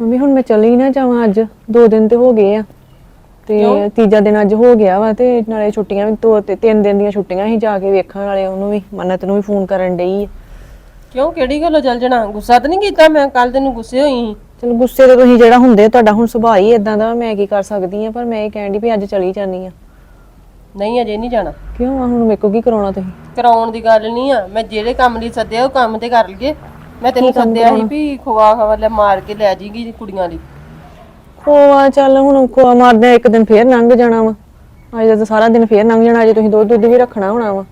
Mummy ਹੁਣ ਮੈਂ ਚਲੀ ਨਾ ਜਾਵਾਂ ਅੱਜ। ਦੋ ਦਿਨ ਤੇ ਹੋ ਗਏ ਆ। ਤੇ ਕਿਉਂ? ਤੀਜਾ ਦਿਨ ਅੱਜ ਹੋ ਗਿਆ ਵਾ ਤੇ ਨਾਲੇ ਛੁੱਟੀਆਂ ਵੀ ਦੋ ਤੇ ਤਿੰਨ ਦਿਨ ਦੀਆਂ ਛੁੱਟੀਆਂ ਸੀ ਜਾ ਕੇ ਵੇਖਣ ਵਾਲੇ ਉਹਨੂੰ ਵੀ। ਮੰਨਤ ਨੂੰ ਵੀ ਫੋਨ ਕਰਨ ਡਈ ਆ। ਕਿਉਂ? ਕਿਹੜੀ ਗੱਲੋਂ ਚੱਲ ਜਣਾ ਗੁੱਸਾ ਤਾਂ ਨਹੀਂ ਕੀਤਾ ਮੈਂ? ਕੱਲ ਤੈਨੂੰ ਗੁੱਸੇ ਹੋਈ ਸੀ। ਚਲੋ ਗੁੱਸੇ ਤੇ ਤੁਸੀਂ ਜਿਹੜਾ ਹੁੰਦੇ ਤੁਹਾਡਾ ਹੁਣ ਸੁਭਾਅ ਹੀ ਇਦਾਂ ਦਾ ਮੈਂ ਕੀ ਕਰ ਸਕਦੀ ਆ? ਪਰ ਮੈਂ ਇਹ ਕਹਿਣ ਦੀ ਵੀ ਅੱਜ ਚਲੀ ਜਾਨੀ ਆ। ਨਹੀਂ ਅਜੇ ਨਹੀਂ ਜਾਣਾ। ਕਿਉਂ ਆ? ਹੁਣ ਮੇਰੇ ਕੋ ਕੀ ਕਰਾਉਣਾ ਤੁਸੀਂ? ਕਰਾਉਣ ਦੀ ਗੱਲ ਨਹੀਂ ਆ। ਮੈਂ ਜਿਹੜੇ ਕੰਮ ਲਈ ਸੱਦਿਆ ਉਹ ਕੰਮ ਤੇ ਕਰ ਲਈਏ। ਮੈਂ ਤੈਨੂੰ ਸੱਦਿਆ ਸੀ ਵੀ ਖਵਾ ਖਵਾ ਲੈ ਮਾਰ ਕੇ ਲੈ ਜੀਗੀ ਕੁੜੀਆਂ ਦੀ ਖੋਆ ਚੱਲ ਹੁਣ ਖੋਆ ਮਾਰਦੇ ਇੱਕ ਦਿਨ ਫੇਰ ਲੰਘ ਜਾਣਾ ਵਾ। ਅੱਜ ਤਾਂ ਸਾਰਾ ਦਿਨ ਫੇਰ ਲੰਘ ਜਾਣਾ ਅਜੇ ਤੁਸੀਂ ਦੁੱਧ ਦੁੱਧ ਵੀ ਰੱਖਣਾ ਹੋਣਾ ਵਾ।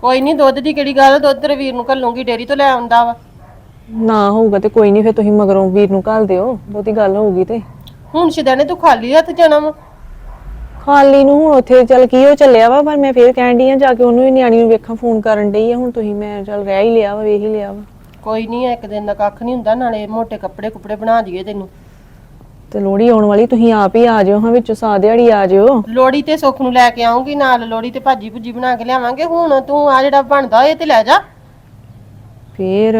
ਕੋਈ ਨਹੀਂ ਦੁੱਧ ਦੀ ਕਿਹੜੀ ਗੱਲ ਦੁੱਧ ਤੇਰੇ ਵੀਰ ਨੂੰ ਘੱਲੂੰਗੀ ਡੇਰੀ ਤੋਂ ਲੈ ਆਉਂਦਾ ਵਾ। ਨਾ ਹੋਊਗਾ ਤੇ ਕੋਈ ਨਹੀਂ ਫੇਰ ਤੁਸੀਂ ਮਗਰੋਂ ਵੀਰ ਨੂੰ ਘੱਲ ਦਿਓ ਬਹੁਤੀ ਗੱਲ ਹੋਊਗੀ ਤੇ। ਹੁਣ ਸ਼ਿਦਾਨੇ ਤੂੰ ਖਾਲੀ ਹੱਥ ਜਾਣਾ ਵਾ। ਖਾਲੀ ਨੂੰ ਹੁਣ ਉੱਥੇ ਚੱਲ ਕੀ ਉਹ ਚੱਲਿਆ ਵਾ ਪਰ ਮੈਂ ਫੇਰ ਕਹਿਣ ਡਈ ਆ ਜਾ ਕੇ ਉਹਨੂੰ ਵੀ ਨਿਆਣੀ ਨੂੰ ਵੇਖਾਂ ਫੋਨ ਕਰਨ ਡਈ ਆ। ਹੁਣ ਤੁਸੀਂ ਮੈਂ ਚੱਲ ਰਹਿ ਹੀ ਲਿਆ ਵਾ ਵੇਖ ਹੀ ਲਿਆ ਵਾ। ਕੋਈ ਨਹੀਂ ਇੱਕ ਦਿਨ ਦਾ ਕੱਖ ਨਹੀਂ ਹੁੰਦਾ ਨਾਲੇ ਮੋٹے ਕੱਪੜੇ ਕੁਪੜੇ ਬਣਾ ਦਈਏ ਤੈਨੂੰ। ਤੇ ਲੋੜੀ ਆਉਣ ਵਾਲੀ ਤੁਸੀਂ ਆਪ ਹੀ ਆ ਜਿਓ ਹਾਂ ਵਿੱਚੋਂ ਸਾ ਦਿਹਾੜੀ ਆ ਜਿਓ। ਲੋੜੀ ਤੇ ਸੁੱਖ ਨੂੰ ਲੈ ਕੇ ਆਉਂਗੀ ਨਾਲ ਲੋੜੀ ਤੇ ਭਾਜੀ ਭੁਜੀ ਬਣਾ ਕੇ ਲਿਆਵਾਂਗੇ। ਹੁਣ ਤੂੰ ਆ ਜਿਹੜਾ ਬਣਦਾ ਇਹ ਤੇ ਲੈ ਜਾ। ਫੇਰ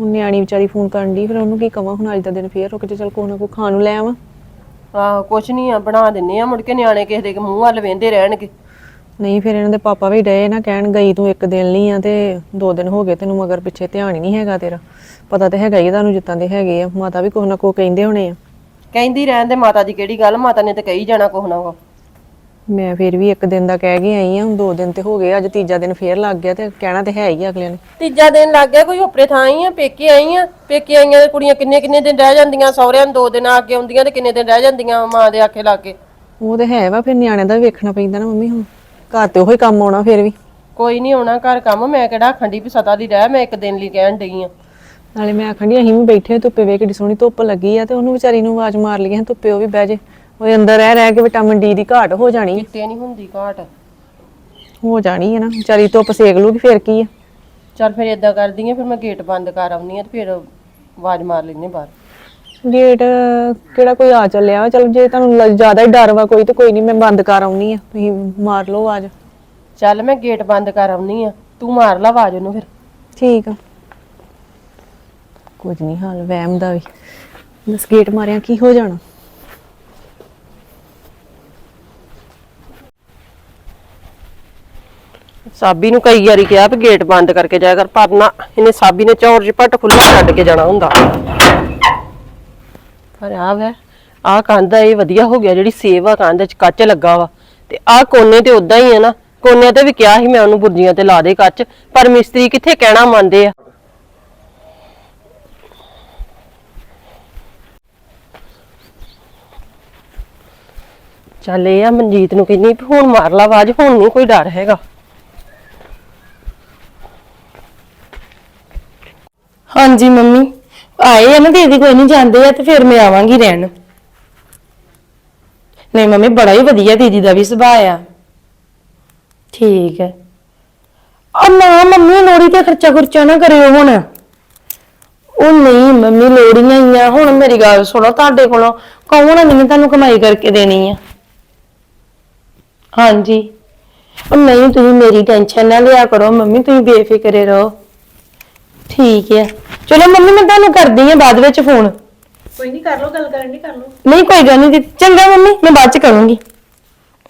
ਹੁਣ ਨਿਆਣੀ ਵਿਚਾਰੀ ਫੋਨ ਕਰਨ ਦੀ ਫਿਰ ਉਹਨੂੰ ਕੀ ਕਵਾਂ? ਹੁਣ ਅੱਜ ਦਾ ਦਿਨ ਫੇਰ ਰੁਕ ਜਾ ਚੱਲ ਕੋਈ ਨਾ ਕੋਈ ਖਾਣ ਨੂੰ ਲੈ ਆਵਾਂ। ਆਹੋ ਕੁਛ ਨਹੀਂ ਆ ਬਣਾ ਦਿੰਨੇ ਆ ਮੁੜ ਕੇ ਨਿਆਣੇ ਕਿਸੇ ਦੇ ਮੂੰਹ ਵੱਲ ਵੇਂਦੇ ਰਹਿਣਗੇ। ਨਹੀਂ ਫਿਰ ਇਹਨਾਂ ਦੇ ਪਾਪਾ ਵੀ ਡਏ ਨਾ ਕਹਿਣ ਗਈ ਤੂੰ ਇੱਕ ਦਿਨ ਲਈ ਆ ਤੇ ਦੋ ਦਿਨ ਹੋ ਗਏ ਤੈਨੂੰ ਮਗਰ ਪਿੱਛੇ ਧਿਆਨ ਹੀ ਨਹੀਂ ਹੈਗਾ ਤੇਰਾ। ਪਤਾ ਤੇ ਹੈਗਾ ਹੀ ਆ ਤੁਹਾਨੂੰ ਜਿੱਤਾਂ ਦੇ ਹੈਗੇ ਆ। ਮਾਤਾ ਵੀ ਕੁਛ ਨਾ ਕੁਛ ਕਹਿੰਦੇ ਹੋਣੇ ਆ। ਕਹਿੰਦੀ ਰਹਿਣ ਦੇ ਮਾਤਾ ਦੀ ਕਿਹੜੀ ਗੱਲ? ਮਾਤਾ ਨੇ ਤੇ ਕਹੀ ਜਾਣਾ ਕੁਛ ਨਾ ਕੁਛ। ਮੈਂ ਫਿਰ ਵੀ ਇੱਕ ਦਿਨ ਦਾ ਕਹਿ ਕੇ ਆਈ ਆ ਹੁਣ ਦੋ ਦਿਨ ਤੇ ਹੋ ਗਏ ਅੱਜ ਤੀਜਾ ਦਿਨ ਫੇਰ ਲੱਗ ਗਿਆ ਤੇ ਕਹਿਣਾ ਤੇ ਹੈ ਹੀ ਆ ਅਗਲੇ ਨੇ। ਤੀਜਾ ਦਿਨ ਲੱਗ ਗਿਆ ਕੋਈ ਉਪਰੇ ਥਾਂ ਆਈ ਆ ਪੇਕੇ ਆਈ ਆ। ਪੇਕੇ ਆਈਆਂ ਤੇ ਕੁੜੀਆਂ ਕਿੰਨੇ ਕਿੰਨੇ ਦਿਨ ਰਹਿ ਜਾਂਦੀਆਂ? ਸਹੁਰਿਆਂ ਨੂੰ ਦੋ ਦਿਨ ਆ ਕੇ ਆਉਂਦੀਆਂ ਤੇ ਕਿੰਨੇ ਦਿਨ ਰਹਿ ਜਾਂਦੀਆਂ ਮਾਂ ਦੇ ਆਖੇ ਲਾ ਕੇ ਉਹ ਤੇ ਹੈ ਵਾ ਫਿਰ ਨਿਆਣਿਆਂ ਦਾ ਵੀ ਵੇਖਣਾ ਪੈਂਦਾ ਨਾ ਮੰਮੀ ਹੁਣ। ਘਰ ਤੇ ਉਹੀ ਕੰਮ ਆਉਣਾ ਫਿਰ ਵੀ। ਕੋਈ ਨਹੀਂ ਆਉਣਾ ਘਰ ਕੰਮ ਮੈਂ ਕਿਹੜਾ ਖੰਡੀ ਵੀ ਸਤਾ ਦੀ ਰਹਿ ਮੈਂ ਇੱਕ ਦਿਨ ਲਈ ਕਹਿਣ ਡਈ ਆ। ਨਾਲੇ ਮੈਂ ਆਖਣ ਡਈ ਅਸੀਂ ਵੀ ਬੈਠੇ ਧੁੱਪੇ ਵੇਖ ਕਿੱਡੀ ਸੋਹਣੀ ਧੁੱਪ ਲੱਗੀ ਆ ਤੇ ਉਹਨੂੰ ਵਿਚਾਰੀ ਨੂੰ ਆਵਾਜ਼ ਮਾਰ ਲਈਏ ਧੁੱਪੇ ਉਹ ਵੀ ਬਹਿ ਜੇ। ਉਹਦੇ ਅੰਦਰ ਰਹਿ ਰਹਿ ਕੇ ਵਿਟਾਮਿਨ ਡੀ ਦੀ ਘਾਟ ਹੋ ਜਾਣੀ ਆ। ਕਿਤੇ ਨਹੀਂ ਹੁੰਦੀ ਘਾਟ। ਹੋ ਜਾਣੀ ਹੈ ਨਾ ਵਿਚਾਰੀ ਧੁੱਪ ਸੇਕ ਲੂਗੀ ਫਿਰ ਕੀ ਆ? ਚੱਲ ਫਿਰ ਇਦਾਂ ਕਰਦੀ ਆ ਫਿਰ ਮੈਂ ਗੇਟ ਬੰਦ ਕਰ ਆਉਣੀ ਆ ਤੇ ਫਿਰ ਆਵਾਜ਼ ਮਾਰ ਲੈਨੇ ਬਾਹਰ। ਗੇਟ ਕਿਹੜਾ ਕੋਈ ਆ ਚੱਲਿਆ ਵਾ? ਚਲ ਜੇ ਤੁਹਾਨੂੰ ਲ- ਜ਼ਿਆਦਾ ਹੀ ਡਰ ਵਾ ਕੋਈ ਤੇ ਕੋਈ ਨਹੀਂ ਮੈਂ ਬੰਦ ਕਰ ਆਉਣੀ ਆ। ਤੁਸੀਂ ਮਾਰ ਲਓ ਆਵਾਜ਼। ਚੱਲ ਮੈਂ ਗੇਟ ਬੰਦ ਕਰ ਆਉਣੀ ਆ। ਤੂੰ ਮਾਰ ਲਾ ਆਵਾਜ਼ ਉਹਨੂੰ ਫਿਰ। ਠੀਕ ਆ। ਕੁਝ ਨਹੀਂ ਹਾਲ ਵਹਿਮ ਦਾ ਵੀ। ਬਸ ਗੇਟ ਮਾਰਿਆ ਕੀ ਹੋ ਜਾਣਾ? ਸਾਬੀ ਨੂੰ ਕਈ ਵਾਰੀ ਕਿਹਾ ਵੀ ਗੇਟ ਬੰਦ ਕਰਕੇ ਜਾਇਆ ਕਰ ਪਰ ਨਾ ਇਹਨੇ ਸਾਬੀ ਨੇ ਚੌਰ ਪੱਟ ਖੁੱਲਾ ਛੱਡ ਕੇ ਜਾਣਾ ਹੁੰਦਾ। ਪਰ ਆ ਵੈ ਆ ਕੰਧ ਇਹ ਵਧੀਆ ਹੋ ਗਿਆ, ਜਿਹੜੀ ਸੇਵ ਆ ਕੰਧ ਚ ਕੱਚ ਲੱਗਾ ਵਾ। ਤੇ ਆ ਕੋਨੇ ਤੇ ਉਦਾਂ ਹੀ ਆ ਨਾ, ਕੋਨਿਆਂ ਤੇ ਵੀ ਕਿਹਾ ਸੀ ਮੈਂ ਉਹਨੂੰ ਬੁਰਜੀਆਂ ਤੇ ਲਾ ਦੇ ਕੱਚ, ਪਰ ਮਿਸਤਰੀ ਕਿੱਥੇ ਕਹਿਣਾ ਮੰਨਦੇ ਆ? ਚੱਲ ਇਹ ਆ, ਮਨਜੀਤ ਨੂੰ ਕਹਿੰਦੀ ਹੁਣ ਮਾਰ ਲਾ ਆਵਾਜ਼, ਹੁਣ ਨਹੀਂ ਕੋਈ ਡਰ ਹੈਗਾ। ਹਾਂਜੀ, ਮੰਮੀ। ਆਏ ਆ ਨਾ ਦੀਦੀ, ਕੋਈ ਨਹੀਂ ਜਾਂਦੇ ਆ ਤੇ ਫਿਰ ਮੈਂ ਆਵਾਂਗੀ ਰਹਿਣ। ਨਹੀਂ ਮੰਮੀ, ਬੜਾ ਹੀ ਵਧੀਆ ਦੀਦੀ ਦਾ ਵੀ ਸੁਭਾਅ ਆ। ਠੀਕ ਹੈ ਆ ਨਾ ਮੰਮੀ ਲੋੜੀ ਤੇ ਖਰਚਾ ਖੁਰਚਾ ਨਾ ਕਰਿਓ ਹੁਣ। ਉਹ ਨਹੀਂ ਮੰਮੀ ਲੋੜੀਆਂ ਹੀ ਆ। ਹੁਣ ਮੇਰੀ ਗੱਲ ਸੁਣੋ, ਤੁਹਾਡੇ ਕੋਲੋਂ ਕੌਣ ਨਹੀਂ ਤੁਹਾਨੂੰ ਕਮਾਈ ਕਰਕੇ ਦੇਣੀ ਆ? ਹਾਂਜੀ। ਉਹ ਨਹੀਂ, ਤੁਸੀਂ ਮੇਰੀ ਟੈਨਸ਼ਨ ਨਾ ਲਿਆ ਕਰੋ ਮੰਮੀ, ਤੁਸੀਂ ਬੇਫਿਕਰੇ ਰਹੋ। ਠੀਕ ਹੈ ਚਲੋ ਮੰਮੀ ਮੈਂ ਤੁਹਾਨੂੰ ਕਰਦੀ ਹਾਂ ਬਾਅਦ ਵਿੱਚ ਫੋਨ ਕੋਈ ਨਹੀਂ ਕਰ ਲਓ ਗੱਲ ਕਰਨ ਦੀ ਕਰ ਲਓ। ਨਹੀਂ ਕੋਈ ਗੱਲ ਨਹੀਂ ਦੀਦੀ। ਚੰਗਾ ਮੰਮੀ ਮੈਂ ਬਾਅਦ ਚ ਕਰੂੰਗੀ।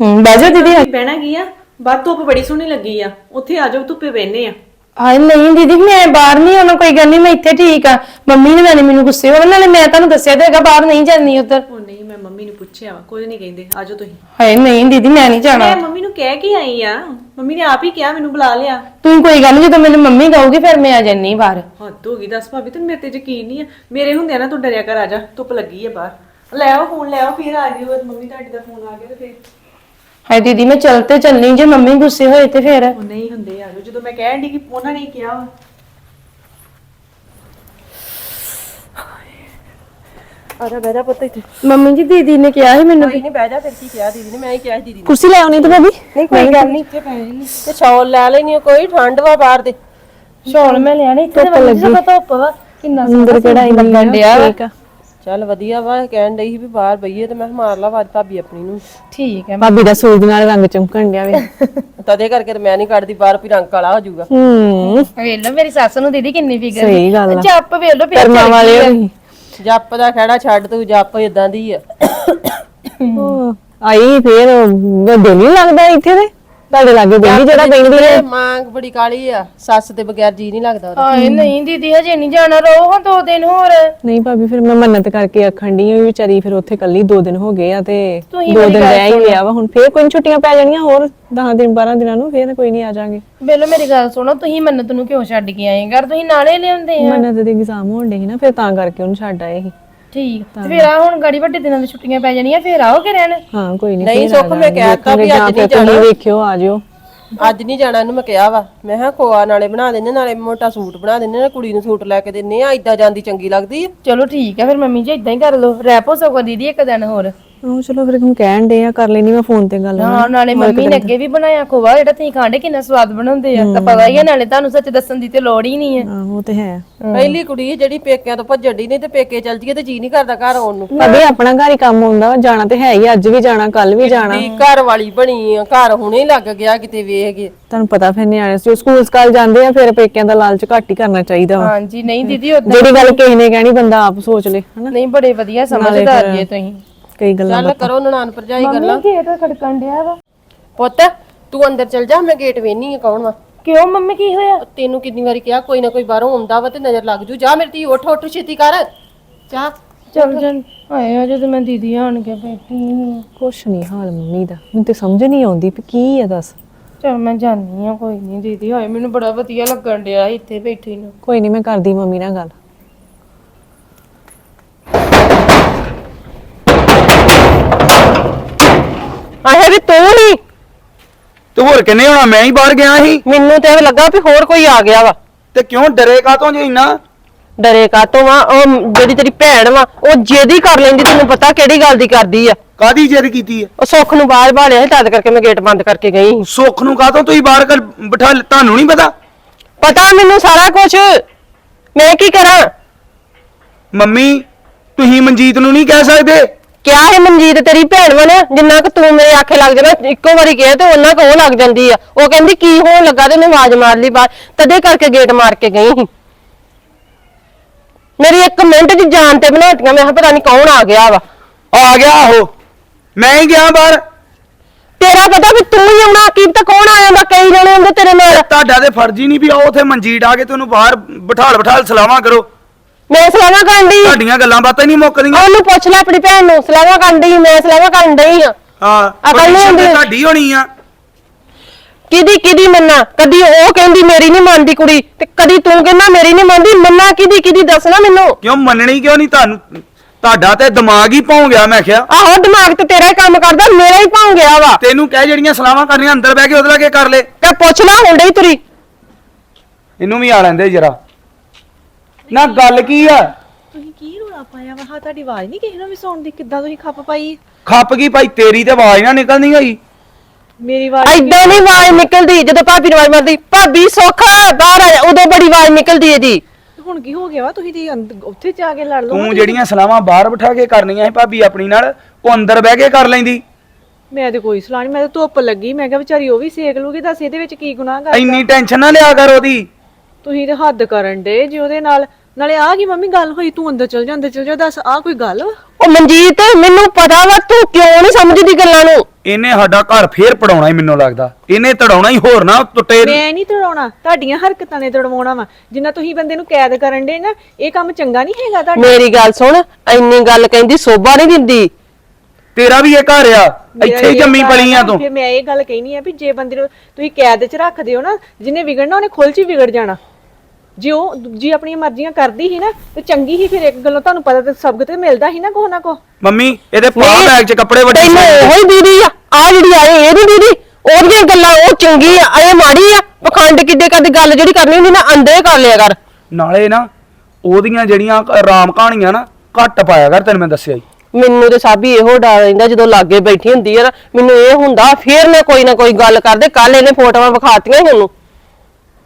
ਹੂੰ ਬਹਿ ਜਾਓ ਦੀਦੀ। ਬਹਿਣਾ ਕੀ ਆ? ਬਾਹਰ ਧੁੱਪ ਬੜੀ ਸੋਹਣੀ ਲੱਗੀ ਆ। ਉੱਥੇ ਆ ਜਾਓ ਧੁੱਪੇ ਬਹਿਨੇ ਆ। ਹਾਏ ਨਹੀਂ ਦੀਦੀ ਮੈਂ ਬਾਹਰ ਨਹੀਂ ਆਉਣਾ ਕੋਈ ਗੱਲ ਨਹੀਂ ਮੈਂ ਇੱਥੇ ਠੀਕ ਆ। ਮੰਮੀ ਨੇ ਨਾਲੇ ਮੈਨੂੰ ਗੁੱਸੇ ਹੋਣਾ ਨਾਲੇ ਮੈਂ ਤੁਹਾਨੂੰ ਦੱਸਿਆ ਤਾਂ ਹੈਗਾ ਬਾਹਰ ਨਹੀਂ ਜਾਂਦੀ ਉੱਧਰ। ਮੰਮੀ ਨੂੰ ਪੁੱਛਿਆ ਵਾ ਕੁਝ ਨਹੀਂ ਕਹਿੰਦੇ ਆ ਜਾਓ ਤੁਸੀਂ। ਹਾਏ ਨਹੀਂ ਦੀਦੀ ਮੈਂ ਨਹੀਂ ਜਾਣਾ। ਮੈਂ ਮੰਮੀ ਨੂੰ ਕਹਿ ਕੇ ਆਈ ਆ ਮੰਮੀ ਨੇ ਆਪ ਹੀ ਕਿਹਾ ਮੈਨੂੰ ਬੁਲਾ ਲਿਆ। ਤੁਸੀਂ ਕੋਈ ਗੱਲ ਨਹੀਂ ਜਦੋਂ ਮੈਨੂੰ ਮੰਮੀ ਕਹੂਗੀ ਫਿਰ ਮੈਂ ਆ ਜਾਨੀ ਬਾਹਰ। ਹੱਦ ਹੋ ਗਈ ਦੱਸ ਭਾਬੀ ਤੈਨੂੰ ਮੇਰੇ ਤੇ ਯਕੀਨ ਨਹੀਂ ਆ। ਮੇਰੇ ਹੁੰਦਿਆਂ ਨਾ ਤੂੰ ਡਰਿਆ ਕਰ ਆ ਜਾ ਧੁੱਪ ਲੱਗੀ ਆ ਬਾਹਰ। ਲੈ ਆਓ ਫੋਨ ਲੈ ਆਓ ਫਿਰ ਆ ਜਿਓ ਮੰਮੀ ਤੁਹਾਡੀ ਦਾ ਫੋਨ ਆ ਗਿਆ ਤੇ ਫਿਰ। ਹਾਏ ਦੀਦੀ ਮੈਂ ਚੱਲ ਤੇ ਚੱਲਣੀ ਜੇ ਮੰਮੀ ਗੁੱਸੇ ਹੋਏ ਤੇ ਫਿਰ। ਉਹ ਨਹੀਂ ਹੁੰਦੇ ਆ ਜਾਓ। ਜਦੋਂ ਮੈਂ ਕਹਿਣ ਦੀ ਕਿ ਉਹਨਾਂ ਨੇ ਕਿਹਾ ਵਾ ਅਰੇ ਬਹਿ ਜਾ ਪੁੱਤ ਇੱਥੇ। ਮੰਮੀ ਜੀ ਦੀਦੀ ਨੇ ਕਿਹਾ ਸੀ ਮੈਨੂੰ ਕੋਈ ਨਹੀਂ ਬਹਿ ਜਾ ਫਿਰ ਕੀ ਕਿਹਾ ਦੀਦੀ ਨੇ? ਮੈਂ ਹੀ ਕਿਹਾ ਸੀ ਦੀਦੀ ਨੇ। ਕੁਰਸੀ ਲੈ ਆਉਣੀ ਤੇ ਭਾਬੀ? ਨਹੀਂ ਕੋਈ ਗੱਲ ਨਹੀਂ ਤੇ ਸ਼ੌਲ ਲੈ ਲੈਣੀ ਕੋਈ ਠੰਡ ਵਾ ਬਾਹਰ ਦੇ ਸ਼ੌਲ ਮੈਂ ਲਿਆ ਨਹੀਂ ਇੱਥੇ ਤਾਂ ਲੱਗੀ। ਧੁੱਪ ਵਾ ਕਿੰਨਾ ਅੰਦਰ ਕਿਹੜਾ ਲੱਗਣ ਡਿਆ। ਵਾ। ਠੀਕ ਆ। ਚੱਲ ਵਧੀਆ ਵਾ ਕਹਿਣ ਡਈ ਸੀ ਵੀ ਬਾਹਰ ਬਈਏ ਤੇ ਮੈਂ ਮਾਰ ਲਾ ਆਵਾਜ਼ ਭਾਬੀ ਆਪਣੀ ਨੂੰ। ਠੀਕ ਹੈ ਭਾਬੀ ਦਾ ਸੂਰਜ ਨਾਲ ਰੰਗ ਚਮਕਣ ਡਿਆ ਵੇ। ਤਦੇ ਕਰਕੇ ਤੇ ਮੈਂ ਨਹੀਂ ਕੱਢਦੀ ਬਾਹਰ ਵੀ ਰੰਗ ਕਾਲਾ ਹੋ ਜਾਊਗਾ। ਹੂੰ। ਵੇਖ ਲਓ ਮੇਰੀ ਸੱਸ ਨੂੰ ਦੀਦੀ ਕਿੰਨੀ ਫਿਕਰ ਸਹੀ ਗੱਲ ਆ। ਚੱਪ ਵੇਖ ਲਓ ਫਿਰ ਕਰਮਾਂ ਵਾਲੇ ਹੋਈ ਜੱਪ ਦਾ ਖੜਾ ਛੱਡ ਤੂੰ, ਜੱਪ ਇਦਾਂ ਦੀ ਆ। ਆਈ ਫੇਰ ਦਿਲ ਨਹੀਂ ਲੱਗਦਾ ਇੱਥੇ ਦੇ ਤੁਹਾਡੇ ਲਾਗੇ ਬੈਠੀ ਜਿਹੜਾ ਬੈਠਦੀ ਹੈ? ਮਾਂ ਬੜੀ ਕਾਲੀ ਆ ਸੱਸ ਦੇ ਬਗੈਰ ਜੀ ਨਹੀਂ ਲੱਗਦਾ ਉਹਦਾ। ਹਾਏ ਨਹੀਂ ਦੀਦੀ ਹਜੇ ਨਹੀਂ ਜਾਣਾ ਰਹੋ ਹਾਂ ਦੋ ਦਿਨ ਹੋਰ? ਨਹੀਂ ਭਾਬੀ ਫਿਰ ਮੈਂ ਮੰਨਤ ਕਰਕੇ ਆਖਣ ਦੀ ਵੀ ਵਿਚਾਰੀ ਫਿਰ ਉੱਥੇ ਕੱਲੀ 2 ਦਿਨ ਹੋ ਗਏ ਆ ਤੇ ਦੋ ਦਿਨ ਰਹਿ ਹੀ ਲਿਆ ਵਾ ਹੁਣ ਫੇਰ ਕੋਈ ਛੁੱਟੀਆਂ ਪੈ ਜਾਣੀਆਂ ਹੋਰ 10 ਦਿਨ 12 ਦਿਨਾਂ ਨੂੰ ਫੇਰ ਕੋਈ ਨਹੀਂ ਆ ਜਾਾਂਗੇ। ਬੇਲੋ ਮੇਰੀ ਗੱਲ ਸੁਣੋ ਤੁਸੀਂ ਮੰਨਤ ਨੂੰ ਕਿਉਂ ਛੱਡ ਕੇ ਆਏ ਘਰ ਤੁਸੀਂ ਨਾਲੇ ਲਿਆਉਂਦੇ ਆ? ਮੰਨਤ ਦੇ ਐਗਜ਼ਾਮ ਹੋਣ ਡੇ ਸੀ ਨਾ ਫਿਰ ਤਾਂ ਕਰਕੇ ਉਹਨੂੰ ਛੱਡ ਆਏ ਸੀ। ਠੀਕ ਤੇ ਫਿਰ ਆ ਹੁਣ ਗਾੜੀ ਵੱਡੇ ਦਿਨਾਂ ਦੀ ਛੁੱਟੀਆਂ ਪੈ ਜਾਣੀਆਂ ਫਿਰ ਆਓਗੇ ਰਹਿਣ ਹਾਂ ਕੋਈ ਨਹੀਂ ਨਹੀਂ, ਸੁੱਖ ਮੈਂ ਕਹਿ ਦਿੱਤਾ ਵੀ ਅੱਜ ਨਹੀਂ ਜਾਣਾ। ਵੇਖਿਓ ਆ ਜਿਓ ਅੱਜ ਨਹੀਂ ਜਾਣਾ ਇਹਨੂੰ ਮੈਂ ਕਿਹਾ ਵਾ। ਮੈਂ ਕਿਹਾ ਖੋਆ ਨਾਲੇ ਬਣਾ ਦਿੰਨੇ ਨਾਲੇ ਮੋਟਾ ਸੂਟ ਬਣਾ ਦਿੰਨੇ ਨਾ ਕੁੜੀ ਨੂੰ ਸੂਟ ਲੈ ਕੇ ਦਿੰਨੇ ਆ ਇਦਾਂ ਜਾਂਦੀ ਚੰਗੀ ਲੱਗਦੀ ਆ। ਚਲੋ ਠੀਕ ਹੈ ਫਿਰ ਮੰਮੀ ਜੀ ਇਦਾਂ ਹੀ ਕਰ ਲਓ। ਰੈਪੋ ਸਗੋਂ ਦੀਦੀ ਇੱਕ ਦਿਨ ਹੋਰ। ਉਹ ਚਲੋ ਫਿਰ ਹੁਣ ਕਹਿਣ ਡੇ ਆ ਕਰ ਲੈਣੀ ਮੈਂ ਫੋਨ ਤੇ ਗੱਲ ਹਾਂ ਨਾਲੇ ਮੰਮੀ ਨੇ ਅੱਗੇ ਵੀ ਬਣਾਇਆ ਖੋਵਾ ਜਿਹੜਾ ਤੁਸੀਂ ਖਾਂਦੇ ਕਿੰਨਾ ਸਵਾਦ ਬਣਾਉਂਦੇ ਆ ਤਾਂ ਪਤਾ ਹੀ ਹੈ ਨਾਲੇ ਤੁਹਾਨੂੰ ਸੱਚ ਦੱਸਣ ਦੀ ਤੇ ਲੋੜ ਹੀ ਨਹੀਂ ਹੈ। ਆਹੋ ਉਹ ਤੇ ਹੈ। ਪਹਿਲੀ ਕੁੜੀ ਜਿਹੜੀ ਪੇਕਿਆਂ ਤੋਂ ਭੱਜਣ ਦੀ ਨਹੀਂ ਤੇ ਪੇਕੇ ਚੱਲ ਜੀਏ ਤੇ ਜੀ ਨਹੀਂ ਕਰਦਾ ਘਰ ਆਉਣ ਨੂੰ। ਭਾਬੀ ਆਪਣਾ ਘਰ ਹੀ ਕੰਮ ਹੁੰਦਾ ਵਾ, ਜਾਣਾ ਤੇ ਹੈ ਹੀ ਅੱਜ ਵੀ ਜਾਣਾ ਕੱਲ ਵੀ ਜਾਣਾ। ਦੀ ਘਰ ਵਾਲੀ ਬਣੀ ਆ ਘਰ ਹੁਣੇ ਹੀ ਲੱਗ ਗਿਆ ਕਿਤੇ ਵੇਖ ਗਏ ਤੁਹਾਨੂੰ ਪਤਾ ਫਿਰ ਨਿਆਣੇ ਜੋ ਸਕੂਲ ਸਕਾਲ ਜਾਂਦੇ ਆ ਫਿਰ ਪੇਕਿਆਂ ਦਾ ਲਾਲਚ ਘੱਟ ਹੀ ਕਰਨਾ ਚਾਹੀਦਾ ਵਾ। ਹਾਂਜੀ ਨਹੀਂ ਦੀਦੀ ਉਦਾਂ ਜਿਹੜੀ ਗੱਲ ਕਿਸੇ ਨੇ ਕਹਿਣੀ ਬੰਦਾ ਆਪ ਸੋਚ ਲੇ ਹਨਾ। ਨਹੀਂ ਬੜੇ ਵਧੀਆ ਸਮਝਦਾਰ ਜੀ ਤੁਸੀਂ। ਕਈ ਗੱਲਾਂ ਚੱਲ ਕਰੋ ਨਨਾਨ ਭਰਜਾਈ ਗੱਲਾਂ। ਗੇਟ ਖੜਕਣ ਡਿਆ ਵਾ। ਪੁੱਤ ਤੂੰ ਅੰਦਰ ਚੱਲ ਜਾ ਮੈਂ ਗੇਟ ਵੇਹਨੀ ਆ ਕੌਣ ਵਾ। ਕਿਉਂ ਮੰਮੀ ਕੀ ਹੋਇਆ? ਤੈਨੂੰ ਕਿੰਨੀ ਵਾਰੀ ਕਿਹਾ ਕੋਈ ਨਾ ਕੋਈ ਬਾਹਰੋਂ ਆਉਂਦਾ ਵਾ ਤੇ ਨਜ਼ਰ ਲੱਗ ਜੂ। ਜਾ ਮੇਰੀ ਧੀ ਉੱਠ ਉੱਠ ਛੇਤੀ ਕਰ। ਜਾ। ਚੱਲ ਚੱਲ ਆਏ ਆ ਜਦੋਂ ਮੈਂ ਦੀਦੀ ਆਣ ਕੇ ਬੈਠੀ। ਕੁਛ ਨਹੀਂ ਹਾਲ ਮੰਮੀ ਦਾ। ਮੈਨੂੰ ਤੇ ਸਮਝ ਨਹੀਂ ਆਉਂਦੀ ਵੀ ਕੀ ਆ ਦੱਸ। ਚੱਲ ਮੈਂ ਜਾਣੀ ਆ ਕੋਈ ਨਹੀਂ ਦੀਦੀ ਹਾਏ ਮੈਨੂੰ ਬੜਾ ਵਧੀਆ ਲੱਗਣ ਡਿਆ ਇੱਥੇ ਬੈਠੀ ਨੂੰ। ਕੋਈ ਨਹੀਂ ਮੈਂ ਕਰਦੀ ਮੰਮੀ ਨਾਲ ਗੱਲ। ਆਹੇ ਵੀ ਤੂੰ ਨਹੀਂ ਤੇ ਹੋਰ ਕਿੰਨੇ ਹੋਣਾ? ਮੈਂ ਹੀ ਬਾਹਰ ਗਿਆ ਸੀ। ਮੈਨੂੰ ਤੇ ਐਵੇਂ ਲੱਗਾ ਵੀ ਹੋਰ ਕੋਈ ਆ ਗਿਆ ਵਾ। ਤੇ ਕਿਉਂ ਡਰੇ ਕਾਤੋਂ ਜੇ ਇੰਨਾ? ਡਰੇ ਕਾਤੋਂ ਵਾ? ਉਹ ਜਿਹੜੀ ਤੇਰੀ ਭੈਣ ਵਾ ਉਹ ਜੇਦੀ ਕਰ ਲੈਂਦੀ ਤੈਨੂੰ ਪਤਾ ਕਿਹੜੀ ਗੱਲ ਦੀ ਕਰਦੀ ਆ। ਕਾਦੀ ਜਿੱਦ ਕੀਤੀ ਹੈ ਉਹ ਸੁੱਖ ਨੂੰ ਬਾਹਰ ਭਾਲਿਆ ਸੀ ਤਦ ਕਰਕੇ ਮੈਂ ਗੇਟ ਬੰਦ ਕਰਕੇ ਗਈ ਸੀ। ਸੁੱਖ ਨੂੰ ਕਾਤੋਂ ਤੁਸੀਂ ਬਾਹਰ ਕਰ ਬਿਠਾ ਲਿ- ਤੁਹਾਨੂੰ ਨਹੀਂ ਪਤਾ? ਪਤਾ ਮੈਨੂੰ ਸਾਰਾ ਕੁਝ ਮੈਂ ਕੀ ਕਰਾਂ? ਮੰਮੀ ਤੁਸੀਂ ਮਨਜੀਤ ਨੂੰ ਨਹੀਂ ਕਹਿ ਸਕਦੇ? ਕਿਆ ਹੈ ਮਨਜੀਤ ਤੇਰੀ ਭੈਣ ਵਾ ਨਾ ਜਿੰਨਾ ਕਿ ਤੂੰ ਮੇਰੇ ਆਖੇ ਲੱਗ ਜਾਣਾ ਇੱਕੋ ਵਾਰੀ ਕਿਹਾ ਤੇ ਉਹਨਾਂ ਕੋ ਲੱਗ ਜਾਂਦੀ ਆ। ਉਹ ਕਹਿੰਦੀ ਕੀ ਹੋਣ ਲੱਗਾ? ਤੇ ਉਹਨੇ ਆਵਾਜ਼ ਮਾਰ ਲਈ ਬਾਹਰ। ਤਦੇ ਕਰਕੇ ਗੇਟ ਮਾਰ ਕੇ ਗਈ ਸੀ। ਮੇਰੀ ਇੱਕ ਮਿੰਟ ਦੀ ਜਾਨ ਤੇ ਬਣਾਤੀਆਂ ਮੈਂ ਕਿਹਾ ਪਤਾ ਨਹੀਂ ਕੌਣ ਆ ਗਿਆ ਵਾ। ਆ ਗਿਆ ਆਹੋ ਮੈਂ ਹੀ ਗਿਆ ਬਾਹਰ। ਤੇਰਾ ਪਤਾ ਵੀ ਤੂੰ ਹੀ ਆਉਣਾ ਕੀ ਪਤਾ ਕੌਣ ਆ ਜਾਂਦਾ? ਕਈ ਜਣੇ ਹੁੰਦੇ ਤੇਰੇ ਨਾਲ। ਤੁਹਾਡਾ ਤੇ ਫਰਜ਼ ਹੀ ਨਹੀਂ ਵੀ ਆਓ ਉਥੇ ਮਨਜੀਤ ਆ ਕੇ ਤੁਹਾਨੂੰ ਬਾਹਰ ਬਿਠਾਲ ਬਿਠਾਲ ਸਲਾਮਾਂ ਕਰੋ। ਮੈਂ ਸਲਾਹਾਂ ਕਰਨ ਡਈ। ਤੁਹਾਡੀਆਂ ਗੱਲਾਂ ਬਾਤਾਂ ਹੀ ਨਹੀਂ ਮੁੱਕਦੀਆਂ। ਉਹਨੂੰ ਪੁੱਛ ਲੈ ਆਪਣੀ ਭੈਣ ਨੂੰ ਸਲਾਹਾਂ ਕਰਨ ਡਈ ਮੈਂ ਸਲਾਹਾਂ ਕਰਨ ਡਈ ਆ। ਹਾਂ ਅਕਲ ਨਹੀਂ ਹੁੰਦੀ। ਤੁਹਾਡੀ ਹੋਣੀ ਆ। ਕਿਹਦੀ ਕਿਹਦੀ ਮੰਨਾ? ਕਦੀ ਉਹ ਕਹਿੰਦੀ ਮੇਰੀ ਨਹੀਂ ਮੰਨਦੀ ਕੁੜੀ ਤੇ ਕਦੀ ਤੂੰ ਕਹਿੰਦਾ ਮੇਰੀ ਨਹੀਂ ਮੰਨਦੀ ਮੰਨਾ ਕਿਹਦੀ ਕਿਹਦੀ ਦੱਸਣਾ ਮੈਨੂੰ? ਕਿਉਂ ਮੰਨਣੀ ਕਿਉਂ ਨਹੀਂ ਤੁਹਾਨੂੰ? ਤੁਹਾਡਾ ਤੇ ਦਿਮਾਗ ਹੀ ਭੌਂ ਗਿਆ ਮੈਂ ਕਿਹਾ। ਆਹੋ ਦਿਮਾਗ ਤੇ ਤੇਰਾ ਹੀ ਕੰਮ ਕਰਦਾ ਮੇਰਾ ਹੀ ਭੌਂ ਗਿਆ ਵਾ। ਤੈਨੂੰ ਕਹਿ ਜਿਹੜੀਆਂ ਸਲਾਮਾਂ ਕਰਨੀਆਂ ਅੰਦਰ ਬਹਿ ਕੇ ਉਹਦੇ ਲਾਗੇ ਕਰ ਲੈ। ਤੇ ਪੁੱਛ ਲੈ ਹੁੰਡੇ ਹੀ ਤੁਰੀ। ਇਹਨੂੰ ਵੀ ਆ ਲੈਂਦੇ ਜਰਾ। ਨਾ ਗੱਲ ਕੀ ਆ? ਤੁਸੀਂ ਕੀ ਰੋਲਾ ਪਾਇਆ ਵਾ? ਹਾਂ ਤੁਹਾਡੀ ਆਵਾਜ਼ ਨਹੀਂ ਕਿਸੇ ਨੂੰ ਵੀ ਸੁਣਦੀ ਕਿੱਦਾਂ ਤੁਸੀਂ ਖੱਪ ਪਾਈ? ਖੱਪ ਗਈ ਭਾਈ ਤੇਰੀ ਤੇ ਆਵਾਜ਼ ਨਾ ਨਿਕਲਣੀ ਹੋਈ ਮੇਰੀ ਆਵਾਜ਼ ਐਦਾਂ ਨਹੀਂ ਆਵਾਜ਼ ਨਿਕਲਦੀ ਜਦੋਂ ਭਾਬੀ ਨੂੰ ਆਵਾਜ਼ ਮਾਰਦੀ ਭਾਬੀ ਸੁੱਖ ਬਾਹਰ ਆ ਜਾ। ਉਦੋਂ ਬੜੀ ਆਵਾਜ਼ ਨਿਕਲਦੀ ਇਹਦੀ ਹੁਣ ਕੀ ਹੋ ਗਿਆ ਵਾ? ਤੁਸੀਂ ਦੀ ਅੰਦ- ਉੱਥੇ ਜਾ ਕੇ ਲੜ ਲਓ। ਤੂੰ ਜਿਹੜੀਆਂ ਸਲਾਮਾਂ ਬਾਹਰ ਬਿਠਾ ਕੇ ਕਰਨੀਆਂ ਸੀ ਭਾਬੀ ਆਪਣੀ ਨਾਲ ਉਹ ਅੰਦਰ ਬਹਿ ਕੇ ਕਰ ਲੈਂਦੀ। ਮੈਂ ਤੇ ਕੋਈ ਸਲਾਹ ਨਹੀਂ ਮੈਂ ਤਾਂ ਧੁੱਪ ਲੱਗੀ। ਮੈਂ ਕਿਹਾ ਵਿਚਾਰੀ ਉਹ ਵੀ ਸੇਕ ਲੂਗੀ ਦੱਸ ਇਹਦੇ ਵਿੱਚ ਕੀ ਗੁਨਾਹ ਕਰ ਇੰਨੀ ਟੈਨਸ਼ਨ ਨਾ ਲਿਆ ਕਰ ਉਹਦੀ। ਤੁਸੀਂ ਤੇ ਹੱਦ ਕਰਨ ਦੇ ਜੇ ਉਹਦੇ ਨਾਲ। ਨਾਲੇ ਆ ਕੀ ਮੰਮੀ ਗੱਲ ਹੋਈ? ਤੂੰ ਅੰਦਰ ਚਲ ਜਾ ਅੰਦਰ ਚਲ ਜਾ ਦੱਸ ਆ ਕੋਈ ਗੱਲ ਵਾ? ਉਹ ਮਨਜੀਤ ਮੈਨੂੰ ਪਤਾ ਵਾ ਤੂੰ ਕਿਉਂ ਨਹੀਂ ਸਮਝਦੀ ਗੱਲਾਂ ਨੂੰ? ਇਹਨੇ ਸਾਡਾ ਘਰ ਫੇਰ ਪੜਾਉਣਾ ਹੀ ਮੈਨੂੰ ਲੱਗਦਾ। ਇਹਨੇ ਤੜਾਉਣਾ ਹੀ ਹੋਰ ਨਾ ਟੁੱਟੇ। ਮੈਂ ਨਹੀਂ ਤੜਾਉਣਾ ਤੁਹਾਡੀਆਂ ਹਰਕਤਾਂ ਨੇ ਤੜਵਾਉਣਾ ਵਾ। ਜਿੰਨਾ ਤੁਸੀਂ ਬੰਦੇ ਨੂੰ ਕੈਦ ਕਰਨ ਦੇ ਨਾ ਇਹ ਕੰਮ ਚੰਗਾ ਨਹੀਂ ਹੈਗਾ ਤੁਹਾਡਾ। ਮੇਰੀ ਗੱਲ ਸੁਣ ਇੰਨੀ ਗੱਲ ਕਹਿੰਦੀ ਸੋਭਾ ਨਹੀਂ ਦਿੰਦੀ। ਤੇਰਾ ਵੀ ਇਹ ਘਰ ਆ ਇੱਥੇ ਹੀ ਜੰਮੀ ਪਲੀ ਆ ਤੂੰ। ਫਿਰ ਮੈਂ ਇਹ ਗੱਲ ਕਹਿਨੀ ਆ ਵੀ ਜੇ ਬੰਦੇ ਨੂੰ ਤੁਸੀਂ ਕੈਦ 'ਚ ਰੱਖਦੇ ਹੋ ਨਾ ਜਿਹਨੇ ਵਿਗੜਨਾ ਉਹਨੇ ਖੁੱਲ 'ਚ ਹੀ ਵਿਗੜ ਜਾਣਾ। ਜੇ ਉਹ ਜੀ ਆਪਣੀਆਂ ਮਰਜ਼ੀਆਂ ਕਰਦੀ ਸੀ ਨਾ ਤੇ ਚੰਗੀ ਹੀ ਫਿਰ ਇੱਕ ਗੱਲੋਂ ਤੁਹਾਨੂੰ ਪਤਾ ਤੇ ਸਬਕ ਤੇ ਮਿਲਦਾ ਸੀ ਨਾ ਕੋਹ ਨਾ ਕੋ ਮੰਮੀ ਇਹਦੇ ਪਾ ਨਹੀਂ, ਬੈਗ 'ਚ ਕੱਪੜੇ ਵੱਡੇ ਤੈਨੂੰ ਉਹੀ ਦੀਦੀ ਆ ਆ ਜਿਹੜੀ ਆਏ ਇਹ ਨੀ ਦੀਦੀ ਉਹਦੀਆਂ ਗੱਲਾਂ ਉਹ ਚੰਗੀ ਆ ਇਹ ਮਾੜੀ ਆ ਪਖੰਡ ਕਿੱਡੇ ਕਦੀ ਗੱਲ ਜਿਹੜੀ ਕਰਨੀ ਹੁੰਦੀ ਨਾ ਅੰਦਰ ਹੀ ਕਰ ਲਿਆ ਕਰ। ਨਾਲੇ ਨਾ ਉਹਦੀਆਂ ਜਿਹੜੀਆਂ ਰਾਮ ਕਹਾਣੀਆਂ ਨਾ ਘੱਟ ਪਾਇਆ ਕਰ ਤੈਨੂੰ ਮੈਂ ਦੱਸਿਆ ਹੀ ਮੈਨੂੰ ਤੇ ਸਾਬੀ ਇਹੋ ਡਰ ਰਹਿੰਦਾ ਜਦੋਂ ਲਾਗੇ ਬੈਠੀ ਹੁੰਦੀ ਆ ਨਾ ਮੈਨੂੰ ਇਹ ਹੁੰਦਾ ਫੇਰ ਮੈਂ ਕੋਈ ਨਾ ਕੋਈ ਗੱਲ ਕਰਦੇ ਕੱਲ ਇਹਨੇ ਫੋਟੋਆਂ ਵਿਖਾਤੀਆਂ ਸੀ ਮੈਨੂੰ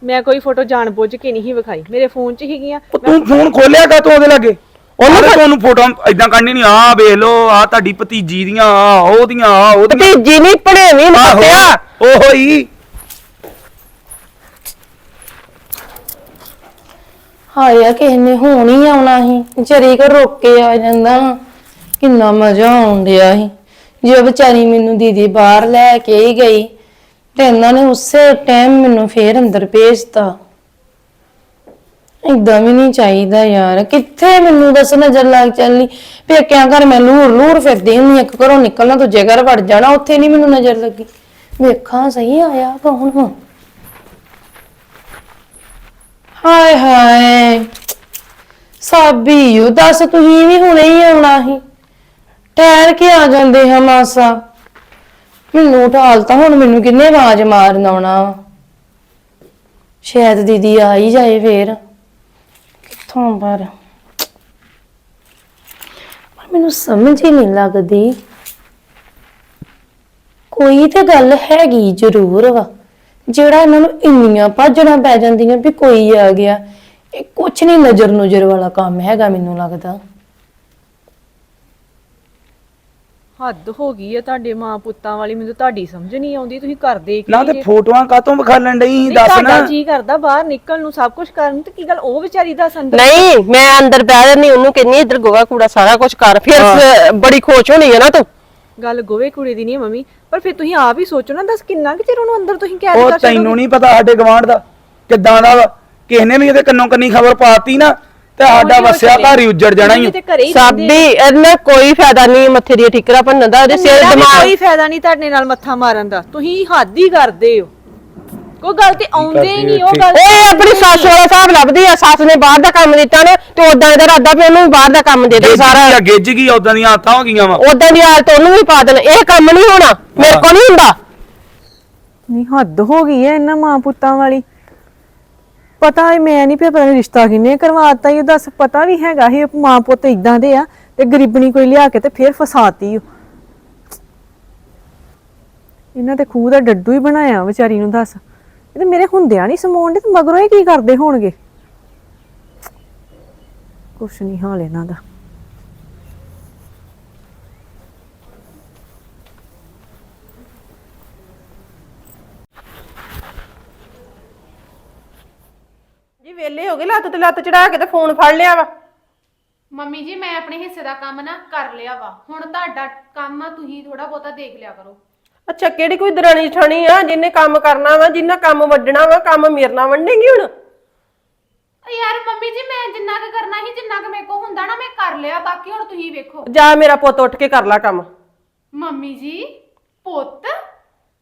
ਮੈਂ ਕੋਈ ਫੋਟੋ ਜਾਣ ਬੁੱਝ ਕੇ ਨਹੀਂ ਵਿਖਾਈ। ਮੇਰੇ ਫੋਨ 'ਚ ਹੀਗੀਆਂ ਉਹ ਤੂੰ ਫੋਨ ਖੋਲਿਆ ਕਾ ਤੂੰ ਉਹਦੇ ਲਾਗੇ? ਉਹਨੂੰ ਤੁਹਾਨੂੰ ਫੋਟੋ ਐਦਾਂ ਕੱਢਣੀ ਨਹੀਂ ਆ ਵੇਖ ਲੋ ਆ ਤੁਹਾਡੀ ਭਤੀਜੀ ਦੀਆਂ ਆ ਉਹਦੀਆਂ ਆ ਉਹਦੀਆਂ। ਤੇ ਜੀ ਨਹੀਂ ਪੜੇਵੀਂ ਮੱਤਿਆ ਉਹੋ। ਹੀ ਹਾਇਆ ਕਿਸੇ ਨੇ ਹੁਣ ਹੀ ਆਉਣਾ ਸੀ। ਵਿਚਾਰੀ ਕੋ ਰੋਕ ਕੇ ਆ ਜਾਂਦਾ। ਕਿੰਨਾ ਮਜ਼ਾ ਆਉਣ ਡਿਆ ਸੀ। ਜੇ ਵਿਚਾਰੀ ਮੈਨੂੰ ਦੀਦੀ ਬਾਹਰ ਲੈ ਕੇ ਹੀ ਗਈ ਤੇ ਇਹਨਾਂ ਨੇ ਉਸੇ ਟਾਈਮ ਮੈਨੂੰ ਫੇਰ ਅੰਦਰ ਭੇਜਤਾ। ਇਦਾਂ ਵੀ ਨਹੀਂ ਚਾਹੀਦਾ ਯਾਰ। ਕਿੱਥੇ ਮੈਨੂੰ ਦੱਸ ਨਜ਼ਰ ਲੱਗ ਚੱਲੀ ਪੇਕਿਆਂ ਘਰ ਮੈਂ ਲੂਰ ਲੂਰ ਫਿਰਦੀ ਹੁੰਦੀ ਇੱਕ ਘਰੋਂ ਨਿਕਲਣਾ, ਦੂਜੇ ਘਰ ਵੜ ਜਾਣਾ, ਉੱਥੇ ਨਹੀਂ ਮੈਨੂੰ ਨਜ਼ਰ ਲੱਗੀ। ਵੇਖਾਂ, ਸਹੀ ਆਇਆ ਕੌਣ ਹੋ ਹਾਏ ਹਾਏ, ਸਾਬੀ, ਉਹ ਦੱਸ ਤੁਸੀਂ ਵੀ ਹੁਣੇ ਹੀ ਆਉਣਾ ਸੀ। ਠਹਿਰ ਕੇ ਆ ਜਾਂਦੇ ਹਾਂ ਮਾਸਾ। ਮੈਨੂੰ ਉਠਾਲਤਾ ਹੁਣ ਮੈਨੂੰ ਕਿੰਨੇ ਆਵਾਜ਼ ਮਾਰਨ ਆਉਣਾ ਵਾ? ਸ਼ਾਇਦ ਦੀਦੀ ਆ ਹੀ ਜਾਏ ਫੇਰ। ਕਿੱਥੋਂ ਪਰ? ਪਰ ਮੈਨੂੰ ਸਮਝ ਹੀ ਨਹੀਂ ਲੱਗਦੀ। ਕੋਈ ਤੇ ਗੱਲ ਹੈਗੀ ਜ਼ਰੂਰ ਵਾ, ਜਿਹੜਾ ਇਹਨਾਂ ਨੂੰ ਇੰਨੀਆਂ ਭਾਜਣਾ ਪੈ ਜਾਂਦੀਆਂ ਵੀ ਕੋਈ ਆ ਗਿਆ। ਇਹ ਕੁਛ ਨਹੀਂ ਨਜ਼ਰ ਨੁਜ਼ਰ ਵਾਲਾ ਕੰਮ ਹੈਗਾ ਮੈਨੂੰ ਲੱਗਦਾ। ਹੱਦ ਹੋ ਗਈ ਹੈ ਤੁਹਾਡੇ ਮਾਂ ਪੁੱਤਾਂ ਵਾਲੀ ਮੈਨੂੰ ਤੁਹਾਡੀ ਸਮਝ ਨਹੀਂ ਆਉਂਦੀ ਤੁਸੀਂ ਕਰਦੇ ਕੀ ਨਾ ਤੇ ਫੋਟੋਆਂ ਕਾਤੋਂ ਵਿਖਾਲਣ ਡਈ? ਨਹੀਂ, ਦੱਸ ਤੁਹਾਡਾ ਨਾ। ਜੀ ਕਰਦਾ ਬਾਹਰ ਨਿਕਲਣ ਨੂੰ ਸਭ ਕੁਝ ਕਰਨ ਤੇ ਕੀ ਗੱਲ ਉਹ ਵਿਚਾਰੀ ਦਾ ਸੰਦਰ ਨਹੀਂ ਮੈਂ ਅੰਦਰ ਬਹਿ ਜਾਂਦੀ ਉਹਨੂੰ ਕਹਿੰਨੀ ਇੱਧਰ ਗੋਹਾ ਕੂੜਾ ਸਾਰਾ ਕੁਝ ਕਰ ਫਿਰ ਸ- ਬੜੀ ਖੁਸ਼ ਹੋਣੀ ਹੈ ਨਾ ਤੂੰ। ਗੱਲ ਗੋਵੇ ਕੁੜੀ ਦੀ ਨਹੀਂ ਹੈ ਮੰਮੀ ਪਰ ਫਿਰ ਤੁਸੀਂ ਆਪ ਹੀ ਸੋਚੋ ਨਾ ਦੱਸ ਕਿੰਨਾ ਕਿ ਚਿਰ ਉਹਨੂੰ ਅੰਦਰ ਤੁਸੀਂ ਕੈਦ ਉਹ ਕਰ ਤੈਨੂੰ ਨਹੀਂ ਪਤਾ ਸਾਡੇ ਗਵਾਂਢ ਦਾ ਕਿੱਦਾਂ ਦਾ ਵਾ। ਕਿਸੇ ਨੇ ਵੀ ਇਹਦੇ ਕੰਨੋਂ ਕੰਨੀ ਖਬਰ ਪਾਤੀ ਨਾ ਤੇ ਸਾਡਾ ਵਸਿਆ। ਘਰ ਹੀ ਉੱਜੜ ਜਾਣਾ ਹੀ। ਤੇ ਘਰੇ ਹੀ ਸਾਬੀ ਇਹਨਾਂ ਕੋਈ ਫਾਇਦਾ ਨਹੀਂ ਮੱਥੇ ਦੀ ਠਿਕਰਾ ਭੰਨਣ ਦਾ ਉਹਦੇ ਸਿਰ ਦਿਮਾਗ ਕੋਈ ਫਾਇਦਾ ਨਹੀਂ ਤੁਹਾਡੇ ਨਾਲ ਮੱਥਾ ਮਾਰਨ ਦਾ। ਤੁਸੀਂ ਹੱਦ ਹੀ ਕਰਦੇ ਹੋ। ਕੋਈ ਗੱਲ ਤੇ ਆਉਂਦੇ ਹੀ ਨਹੀਂ ਉਹ ਗੱਲ ਓਏ ਆਪਣੀ ਸੱਸ ਵਾਲਾ ਹਿਸਾਬ ਲੱਭਦੀ ਆ ਸੱਸ ਨੇ ਬਾਹਰ ਦਾ ਕੰਮ ਦਿੱਤਾ ਨਾ ਤੇ ਉਦਾਂ ਇਹਦਾ ਰਾਦਾ ਵੀ ਉਹਨੂੰ ਵੀ ਬਾਹਰ ਦਾ ਕੰਮ ਦੇ ਦੇ ਸਾਰਾ। ਗਿੱਜ ਗਈ ਉਦਾਂ ਦੀਆਂ ਆਤਾਂ ਹੋ ਗਈਆਂ ਵਾ। ਉਦਾਂ ਦੀ ਹਾਲਤ ਉਹਨੂੰ ਵੀ ਪਾ ਦੇਣ। ਇਹ ਕੰਮ ਨਹੀਂ ਹੋਣਾ ਮੇਰੇ ਕੋਲ ਨਹੀਂ ਹੁੰਦਾ। ਨਹੀਂ ਹੱਦ ਹੋ ਗਈ ਹੈ ਇਹਨਾਂ ਮਾਂ ਪੁੱਤਾਂ ਵਾਲੀ। ਪਤਾ ਹੈ ਮੈਂ ਨਹੀਂ ਪਿਆ ਪਤਾ ਨੀ ਰਿਸ਼ਤਾ ਕਿੰਨੇ ਕਰਵਾਤਾ ਇਹ ਦੱਸ ਪਤਾ ਵੀ ਹੈਗਾ ਇਹ ਮਾਂ ਪੁੱਤ ਇਦਾਂ ਦੇ ਆ, ਤੇ ਗਰੀਬਣੀ ਕੋਈ ਲਿਆ ਕੇ ਤੇ ਫਿਰ ਫਸਾਤੀ ਓ। ਇਹਨਾਂ ਤੇ ਖੂਹ ਦਾ ਡੱਡੂ ਹੀ ਬਣਾਇਆ ਵਿਚਾਰੀ ਨੂੰ ਦੱਸ। ਇਹ ਤੇ ਮੇਰੇ ਹੁੰਦਿਆਂ ਨਹੀਂ ਸਮਾਉਣ ਦੇ, ਤੇ ਮਗਰੋਂ ਇਹ ਕੀ ਕਰਦੇ ਹੋਣਗੇ? ਕੁਛ ਨਹੀਂ ਹਾਲ ਇਹਨਾਂ ਦਾ। ਵੇਲੇ ਹੋ ਗਏ ਲੱਤ ਤੇ ਲੱਤ ਚੜਾ ਕੇ ਤੇ ਫੋਨ ਫੜ ਲਿਆ ਵਾ। ਮੰਮੀ ਜੀ ਮੈਂ ਆਪਣੇ ਹਿੱਸੇ ਦਾ ਕੰਮ ਨਾ ਕਰ ਲਿਆ ਵਾ। ਹੁਣ ਤੁਹਾਡਾ ਕੰਮ ਆ ਤੁਸੀਂ ਥੋੜਾ ਬਹੁਤਾ ਦੇਖ ਲਿਆ ਕਰੋ। ਅੱਛਾ ਕਿਹੜੀ ਕੋਈ ਦਰਾਣੀ ਠਾਣੀ ਆ ਜਿਹਨੇ ਕੰਮ ਕਰਨਾ ਵਾ ਜਿੰਨਾ ਕੰਮ ਵੱਢਣਾ ਵਾ ਕੰਮ ਮੇਰੇ ਨਾਲ ਵੰਡੇਗੀ ਹੁਣ? ਯਾਰ ਮੰਮੀ ਜੀ ਮੈਂ ਜਿੰਨਾ ਕੁ ਕਰਨਾ ਸੀ ਜਿੰਨਾ ਕੁ ਮੇਰੇ ਕੋ ਹੁੰਦਾ ਨਾ ਮੈਂ ਕਰ ਲਿਆ। ਬਾਕੀ ਹੁਣ ਤੁਸੀਂ ਵੇਖੋ। ਜਾ ਮੇਰਾ ਪੁੱਤ ਉੱਠ ਕੇ ਕਰ ਲੈ ਕੰਮ। ਮੰਮੀ ਜੀ ਪੁੱਤ?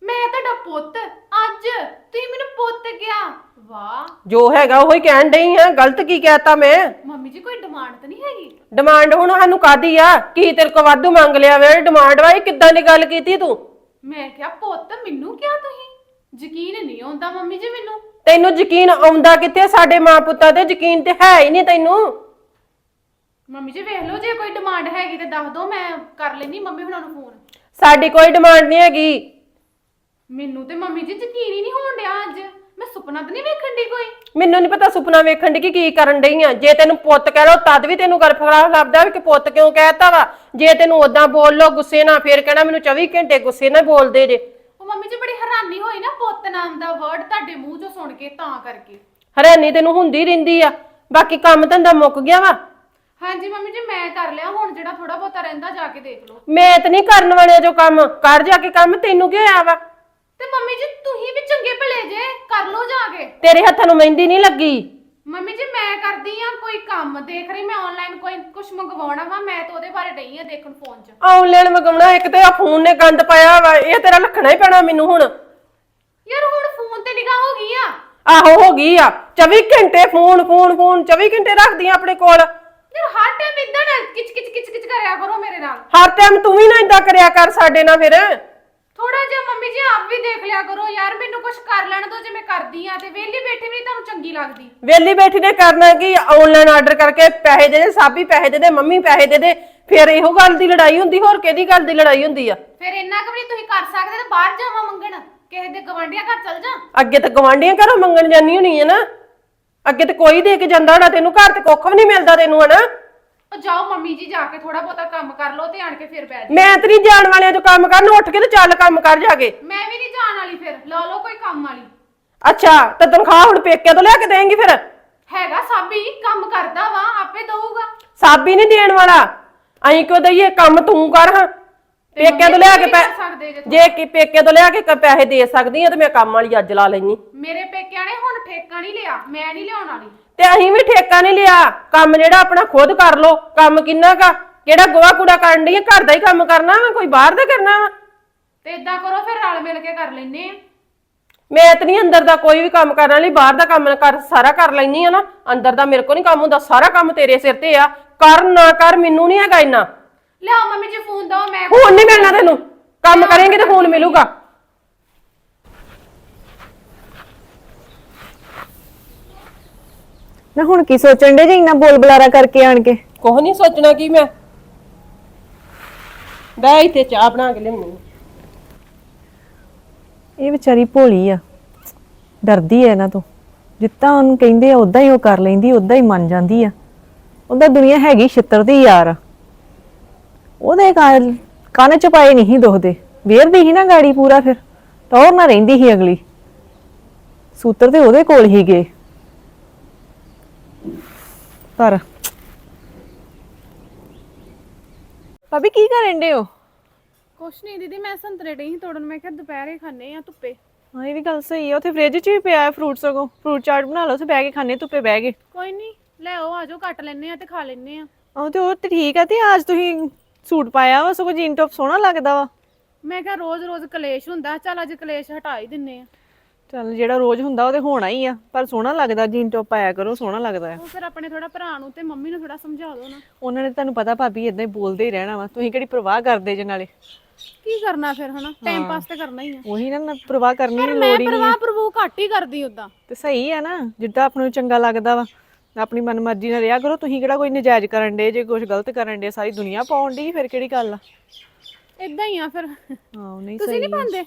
ਮੈਂ ਤੁਹਾਡਾ ਪੁੱਤ ਅੱਜ ਤੁਸੀਂ ਮੈਨੂੰ ਪੁੱਤ ਕਿਹਾ। ਵਾਹ। ਜੋ ਹੈਗਾ ਉਹੀ ਕਹਿਣ ਡਈ ਆ ਗਲਤ ਕੀ ਕਹਿਤਾ ਮੈਂ? ਮੰਮੀ ਜੀ ਕੋਈ ਡਿਮਾਂਡ ਤਾਂ ਨਹੀਂ ਹੈਗੀ? ਡਿਮਾਂਡ ਹੁਣ ਸਾਨੂੰ ਕਾਦੀ ਆ? ਕੀ ਤੇਰੇ ਕੋ ਵਾਧੂ ਮੰਗ ਲਿਆ ਵੇ? ਡਿਮਾਂਡ ਵਾ ਇਹ ਕਿੱਦਾਂ ਦੀ ਗੱਲ ਕੀਤੀ ਤੂੰ? ਮੈਂ ਕਿਹਾ ਪੁੱਤ ਮੈਨੂੰ ਕਿਹਾ ਤੁਸੀਂ? ਯਕੀਨ ਨਹੀਂ ਆਉਂਦਾ ਮੰਮੀ ਜੀ ਮੈਨੂੰ। ਤੈਨੂੰ ਯਕੀਨ ਆਉਂਦਾ ਕਿੱਥੇ ਸਾਡੇ ਮਾਂ ਪੁੱਤਾਂ ਤੇ ਯਕੀਨ ਤੇ ਹੈ ਹੀ ਨਹੀਂ ਤੈਨੂੰ। ਮੰਮੀ ਜੀ ਵੇਖ ਲਓ ਜੇ ਕੋਈ ਡਿਮਾਂਡ ਹੈਗੀ ਤੇ ਦੱਸ ਦਿਓ ਮੈਂ ਕਰ ਲੈਣੀ ਮੰਮੀ ਹੁਣਾਂ ਨੂੰ ਫੋਨ ਸਾਡੀ ਕੋਈ ਡਿਮਾਂਡ ਨਹੀਂ ਹੈਗੀ। ਮੈਨੂੰ ਤੇ ਮੰਮੀ ਜੀ ਯਕੀਨ ਹੀ ਨਹੀਂ ਹੋਣ ਡਿਆ ਅੱਜ। ਮੈਂ ਸੁਪਨਾ ਤਾਂ ਨਹੀਂ ਵੇਖਣ ਦੀ ਕੋਈ? ਮੈਨੂੰ ਨਹੀਂ ਪਤਾ ਸੁਪਨਾ ਵੇਖਣ ਦੀ ਕਿ ਕੀ ਕਰਨ ਡਈ ਆ। ਜੇ ਤੈਨੂੰ ਪੁੱਤ ਕਹਿ ਲੋ ਤਦ ਵੀ ਤੈਨੂੰ ਗੱਲ ਫੜਾ ਲੱਭਦਾ ਵੀ ਕਿ ਪੁੱਤ ਕਿਉਂ ਕਹਿਤਾ ਵਾ। ਜੇ ਤੈਨੂੰ ਉਦਾਂ ਬੋਲ ਲੋ ਗੁੱਸੇ ਨਾਲ ਫੇਰ ਕਹਿਣਾ ਮੈਨੂੰ 24 ਘੰਟੇ ਗੁੱਸੇ ਨਾਲ ਬੋਲਦੇ ਜੇ। ਉਹ ਮੰਮੀ ਜੀ ਬੜੀ ਹੈਰਾਨੀ ਹੋਈ ਨਾ ਪੁੱਤ ਨਾਮ ਦਾ ਵਰਡ ਤੁਹਾਡੇ ਮੂੰਹ ਚੋਂ ਸੁਣ ਕੇ ਤਾਂ ਕਰਕੇ। ਹਰਿਆਣੀ ਤੈਨੂੰ ਹੁੰਦੀ ਰਹਿੰਦੀ ਆ। ਬਾਕੀ ਕੰਮ ਧੰਦਾ ਮੁੱਕ ਗਿਆ ਵਾ। ਹਾਂਜੀ ਮੰਮੀ ਜੀ ਮੈਂ ਕਰ ਲਿਆ। ਹੁਣ ਜਿਹੜਾ ਥੋੜਾ ਬਹੁਤਾ ਰਹਿੰਦਾ ਜਾ ਕੇ ਦੇਖ ਲਓ। ਮੈਂ ਤੇ ਨਹੀਂ ਕਰਨ ਵਾਲੇ ਜੋ ਕੰਮ। ਕਰ ਜਾ ਕੇ ਕੰਮ ਤੈਨੂੰ ਕੀ ਹੋਇਆ ਵਾ? ਤੇ ਮੰਮੀ ਜੀ ਤੁਸੀਂ ਵੀ ਚੰਗੇ ਭਲੇ ਜੇ ਕਰ ਲਓ ਜਾ ਕੇ। ਤੇਰੇ ਹੱਥਾਂ ਨੂੰ ਮਹਿੰਦੀ ਨਹੀਂ ਲੱਗੀ। ਮੰਮੀ ਜੀ ਮੈਂ ਕਰਦੀ ਆ ਕੋਈ ਕੰਮ ਦੇਖ ਰਹੀ ਮੈਂ ਆਨਲਾਈਨ ਕੋਈ ਕੁਝ ਮੰਗਵਾਉਣਾ ਵਾ ਮੈਂ ਤਾਂ ਉਹਦੇ ਬਾਰੇ ਡਈ ਆ ਦੇਖਣ ਫੋਨ 'ਚ। ਆਨਲਾਈਨ ਮੰਗਾਉਣਾ ਇੱਕ ਤੇ ਆ ਫੋਨ ਨੇ ਗੰਦ ਪਾਇਆ ਵਾ ਇਹ ਤੇਰਾ ਰੱਖਣਾ ਹੀ ਪੈਣਾ ਮੈਨੂੰ ਹੁਣ। ਯਾਰ ਹੁਣ ਫੋਨ ਤੇ ਨਿਗਾਹ ਹੋ ਗਈ ਆ। ਆਹੋ ਹੋ ਗਈ ਆ। 24 ਘੰਟੇ ਫੋਨ ਫੋਨ ਫੋਨ 24 ਘੰਟੇ ਰੱਖਦੀ ਆ ਆਪਣੇ ਕੋਲ। ਯਾਰ ਹਰ ਟਾਈਮ ਇਦਾਂ ਨਾ ਕਿਚ ਕਿਚ ਕਿਚ ਕਿਚ ਕਰਿਆ ਕਰੋ ਮੇਰੇ ਨਾਲ। ਹਰ ਟਾਈਮ ਤੂੰ ਵੀ ਨਾ ਇਦਾਂ ਕਰਿਆ ਕਰ ਸਾਡੇ ਨਾਲ ਫਿਰ। ਥੋੜਾ ਜਿਹਾ ਮੰਮੀ ਜੀ ਆਪ ਵੀ ਦੇਖ ਲਿਆ ਕਰੋ ਯਾਰ ਮੈਨੂੰ ਕੁਝ ਕਰ ਲੈਣ ਦੋ ਜੇ ਮੈਂ ਕਰਦੀ ਆ ਤੇ ਵਿਹਲੀ ਬੈਠੀ ਵੀ ਤੁਹਾਨੂੰ ਚੰਗੀ ਲੱਗਦੀ। ਵੇਲੀ ਬੈਠੀ ਨੇ ਕਰਨਾ ਕੀ ਆਨਲਾਈਨ ਆਰਡਰ ਕਰਕੇ ਪੈਸੇ ਦੇ ਦੇ ਸਾਬੀ ਪੈਸੇ ਦੇ ਦੇ ਮੰਮੀ ਪੈਸੇ ਦੇ ਦੇ ਫਿਰ ਇਹੋ ਗੱਲ ਦੀ ਲੜਾਈ ਹੁੰਦੀ ਹੋਰ ਕਿਹਦੀ ਗੱਲ ਦੀ ਲੜਾਈ ਹੁੰਦੀ ਆ? ਫਿਰ ਇੰਨਾ ਕੁ ਵੀ ਤੁਸੀਂ ਕਰ ਸਕਦੇ ਤੇ ਬਾਹਰ ਜਾਵਾਂ ਮੰਗਣ। ਕਿਸੇ ਦੇ ਗਵਾਂਢੀਆਂ ਘਰ ਚਲ ਜਾ। ਅੱਗੇ ਤਾਂ ਗਵਾਂਢੀਆਂ ਘਰੋਂ ਮੰਗਣ ਜਾਨੀ ਹੋਣੀ ਹੈ ਨਾ। ਅੱਗੇ ਤੇ ਕੋਈ ਦੇ ਕੇ ਜਾਂਦਾ ਹੋਣਾ ਤੈਨੂੰ ਘਰ ਤੇ ਕੁੱਖ ਵੀ ਨਹੀਂ ਮਿਲਦਾ ਤੈਨੂੰ ਹਨਾ। ਉਹ ਜਾਓ ਮੰਮੀ ਜੀ ਜਾ ਕੇ ਥੋੜਾ ਬਹੁਤਾ ਕੰਮ ਕਰ ਲਓ ਤੇ ਆਣ ਕੇ ਫਿਰ ਬੈਠ ਜਾਓ। ਮੈਂ ਤੇ ਨਹੀਂ ਜਾਣ ਵਾਲਿਆਂ ਕੰਮ ਕਰਨ ਉੱਠ ਕੇ ਤੇ ਚੱਲ ਕੰਮ ਕਰ ਜਾ ਕੇ। ਮੈਂ ਵੀ ਨਹੀਂ ਜਾਣ ਵਾਲੀ ਫਿਰ ਲਾ ਲਓ ਕੋਈ ਕੰਮ ਵਾਲੀ। ਅੱਛਾ ਤੇ ਤਨਖਾਹ ਹੁਣ ਪੇਕਿਆਂ ਤੋਂ ਲੈ ਕੇ ਦੇਂਗੀ ਫਿਰ? ਹੈਗਾ ਸਾਬੀ ਕੰਮ ਕਰਦਾ ਵਾ ਆਪੇ ਦਊਗਾ। ਸਾਬੀ ਨਹੀਂ ਦੇਣ ਵਾਲਾ। ਅਹੀਂ ਕਿਉਂ ਦਈਏ ਕੰਮ ਤੂੰ ਕਰ ਹਾਂ। ਪੇਕੇ ਤੋਂ ਲਿਆ ਕੇ ਪੈ ਸਕਦੇ ਜੇ ਜੇ ਕਿ ਪੇਕੇ ਤੋਂ ਲਿਆ ਕੇ ਕ- ਪੈਸੇ ਦੇ ਸਕਦੀ ਆ ਤੇ ਮੈਂ ਕੰਮ ਵਾਲੀ ਅੱਜ ਲਾ ਲੈਣੀ ਮੇਰੇ ਪੇਕਿਆਂ ਨੇ ਹੁਣ ਠੇਕਾ ਨਹੀਂ ਲਿਆ ਮੈਂ ਨਹੀਂ ਲਿਆਉਣ ਵਾਲੀ। ਤੇ ਅਸੀਂ ਵੀ ਠੇਕਾ ਨਹੀਂ ਲਿਆ। ਕੰਮ ਜਿਹੜਾ ਆਪਣਾ ਖੁਦ ਕਰ ਲੋ ਕੰਮ ਕਿੰਨਾ ਕਾ ਕਿਹੜਾ ਗੋਹਾ ਕੂੜਾ ਕਰਨ ਦੀ ਘਰ ਦਾ ਹੀ ਕੰਮ ਕਰਨਾ ਵਾ ਕੋਈ ਬਾਹਰ ਦਾ ਕਰਨਾ ਵਾ? ਤੇ ਇਦਾਂ ਕਰੋ ਫਿਰ ਰਲ ਮਿਲ ਕੇ ਕਰ ਲੈਨੇ ਆ। ਮੈਂ ਤੇ ਨਹੀਂ ਅੰਦਰ ਦਾ ਕੋਈ ਵੀ ਕੰਮ ਕਰਨ ਵਾਲੀ ਬਾਹਰ ਦਾ ਕੰਮ ਕਰ ਸਾਰਾ ਕਰ ਲੈਣੀ ਆ ਨਾ। ਅੰਦਰ ਦਾ ਮੇਰੇ ਕੋ ਨਹੀਂ ਕੰਮ ਹੁੰਦਾ ਸਾਰਾ ਕੰਮ ਤੇਰੇ ਸਿਰ ਤੇ ਆ। ਕਰ ਨਾ ਕਰ ਮੈਨੂੰ ਨਹੀਂ ਹੈਗਾ ਇੰਨਾ। ਲਿਆਓ ਮੰਮੀ ਜੀ ਫੋਨ ਦਓ ਮੈਂ ਫੋਨ ਨਹੀਂ ਮਿਲਣਾ ਤੈਨੂੰ। ਕੰਮ ਕਰੇਂਗੇ ਤੇ ਫੋਨ ਮਿਲੂਗਾ। ਨਾ ਹੁਣ ਕੀ ਸੋਚਣ ਦੇ ਜੇ ਇੰਨਾ ਬੋਲ ਬੁਲਾਰਾ ਕਰਕੇ ਆਣ ਕੇ? ਕੁਛ ਨਹੀਂ ਸੋਚਣਾ ਕੀ ਮੈਂ। ਬੈ ਇੱਥੇ ਚਾਹ ਬਣਾ ਕੇ ਲਿਆਉਣੀ। ਇਹ ਵਿਚਾਰੀ ਭੋਲੀ ਆ। ਡਰਦੀ ਐ ਇਹਨਾਂ ਤੋਂ। ਜਿੱਦਾਂ ਉਹਨੂੰ ਕਹਿੰਦੇ ਆ ਉਦਾਂ ਹੀ ਉਹ ਕਰ ਲੈਂਦੀ ਉਦਾਂ ਹੀ ਮੰਨ ਜਾਂਦੀ ਆ। ਉਹਦਾ ਦੁਨੀਆ ਹੈਗੀ ਛਿੱਤਰ ਦੀ ਯਾਰ ਉਹਦੇ ਕੰਨ ਕੰਨ ਚ ਪਾਏ ਨਹੀਂ ਦੁਖਦੇ। ਵੇਰਦੀ ਸੀ ਨਾ ਗਾੜੀ ਪੂਰਾ ਫਿਰ। ਟੌਰ ਨਾ ਰਹਿੰਦੀ ਸੀ ਅਗਲੀ। ਸੂਤਰ ਤੇ ਉਹਦੇ ਕੋਲ ਹੀ ਗਏ। ਪਰ ਭਾਬੀ ਕੀ ਕਰਨ ਦੇ ਹੋ? ਕੁਛ ਨਹੀਂ ਦੀਦੀ ਮੈਂ ਸੰਤਰੇ ਡਈ ਸੀ ਤੋੜਨ। ਮੈਂ ਕਿਹਾ ਦੁਪਹਿਰੇ ਖਾਣੇ ਆ ਧੁੱਪੇ। ਹਾਂ ਇਹ ਵੀ ਗੱਲ ਸਹੀ ਆ। ਉੱਥੇ ਫ੍ਰਿਜ 'ਚ ਵੀ ਪਿਆ ਹੈ ਫਰੂਟ ਸਗੋਂ। ਫਰੂਟ ਚਾਟ ਬਣਾ ਲਓ ਉੱਥੇ ਬਹਿ ਕੇ ਖਾਣੇ ਧੁੱਪੇ ਬਹਿ ਕੇ। ਕੋਈ ਨਹੀਂ ਲੈ ਆਓ ਆਜੋ ਕੱਟ ਲੈਨੇ ਆ ਤੇ ਖਾ ਲੈਨੇ ਆ ਆਹ ਤੇ ਉਹ ਤੇ ਠੀਕ ਆ ਤੇ ਅੱਜ ਤੁਸੀਂ ਸੂਟ ਪਾਇਆ ਵਾ ਸਗੋਂ ਜੀਨ ਟੌਪ ਸੋਹਣਾ ਲੱਗਦਾ ਵਾ। ਮੈਂ ਕਿਹਾ ਰੋਜ਼-ਰੋਜ਼ ਕਲੇਸ਼ ਹੁੰਦਾ ਚੱਲ ਅੱਜ ਕਲੇਸ਼ ਹਟਾ ਹੀ ਦਿੰਨੇ ਆ। ਚੱਲ ਜਿਹੜਾ ਰੋਜ਼ ਹੁੰਦਾ ਉਹ ਤੇ ਹੋਣਾ ਹੀ ਆ ਪਰ ਸੋਹਣਾ ਲੱਗਦਾ ਜੀਨ ਟੌਪ ਪਾਇਆ ਕਰੋ ਸੋਹਣਾ ਲੱਗਦਾ ਆ। ਉਹ ਫਿਰ ਆਪਣੇ ਥੋੜਾ ਭਰਾ ਨੂੰ ਤੇ ਮੰਮੀ ਨੂੰ ਥੋੜਾ ਸਮਝਾ ਦਿਓ ਨਾ। ਉਹਨਾਂ ਨੇ ਤੁਹਾਨੂੰ ਪਤਾ ਭਾਬੀ ਇਦਾਂ ਹੀ ਬੋਲਦੇ ਹੀ ਰਹਿਣਾ ਵਾ ਤੁਸੀਂ ਕਿਹੜੀ ਪ੍ਰਵਾਹ ਕਰਦੇ ਜੇ ਨਾਲੇ। ਕੀ ਕਰਨਾ ਫਿਰ ਹਨਾ? ਟਾਈਮ ਪਾਸ ਤੇ ਕਰਨਾ ਹੀ ਆ। ਉਹੀ ਨਾ ਨਾ ਪ੍ਰਵਾਹ ਕਰਨੀ ਪਰ ਨਹੀਂ ਮੈਂ ਲੋੜ ਹੀ ਨਹੀਂ ਪਰਵਾਹ ਪ੍ਰਭੂ ਘੱਟ ਹੀ ਕਰਦੀ ਉਦਾਂ ਤੇ ਸਹੀ ਆ ਨਾ ਜਿੱਦਾਂ ਆਪ ਨੂੰ ਚੰਗਾ ਲੱਗਦਾ ਵਾ। ਆਪਣੀ ਮਨਮਰਜ਼ੀ ਨਾਲ ਰਿਹਾ ਕਰੋ ਤੁਸੀਂ ਕਿਹੜਾ ਕੋਈ ਨਜਾਇਜ਼ ਕਰਨ ਦੇ ਜੇ ਕੁਝ ਗਲਤ ਕਰਨ ਦੇ ਸਾਰੀ ਦੁਨੀਆ ਪਾਉਣ ਦੀ ਫਿਰ ਕਿਹੜੀ ਗੱਲ ਆ? ਇਦਾਂ ਹੀ ਆ ਫਿਰ। ਹਾਂ ਨਹੀਂ ਤੁਸੀਂ ਨਹੀਂ ਪਾਉਂਦੇ?